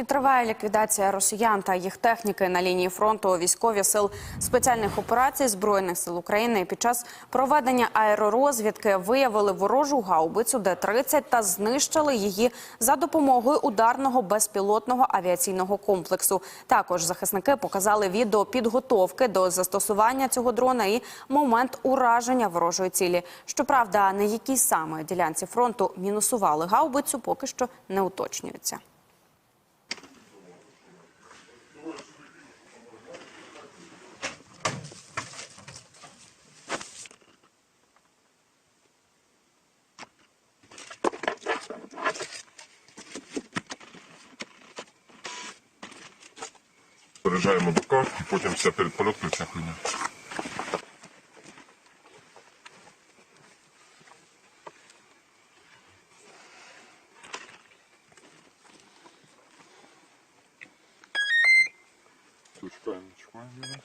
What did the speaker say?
І триває ліквідація росіян та їх техніки на лінії фронту. Військові сил спеціальних операцій збройних сил України під час проведення аеророзвідки виявили ворожу гаубицю Д-30 та знищили її за допомогою ударного безпілотного авіаційного комплексу. Також захисники показали відео підготовки до застосування цього дрона і момент ураження ворожої цілі. Щоправда, на якій саме ділянці фронту мінусували гаубицю, поки що не уточнюється. Заряджаємо бока, і потім вся передпольотка ця хуйня. Чекаємо, чекаємо.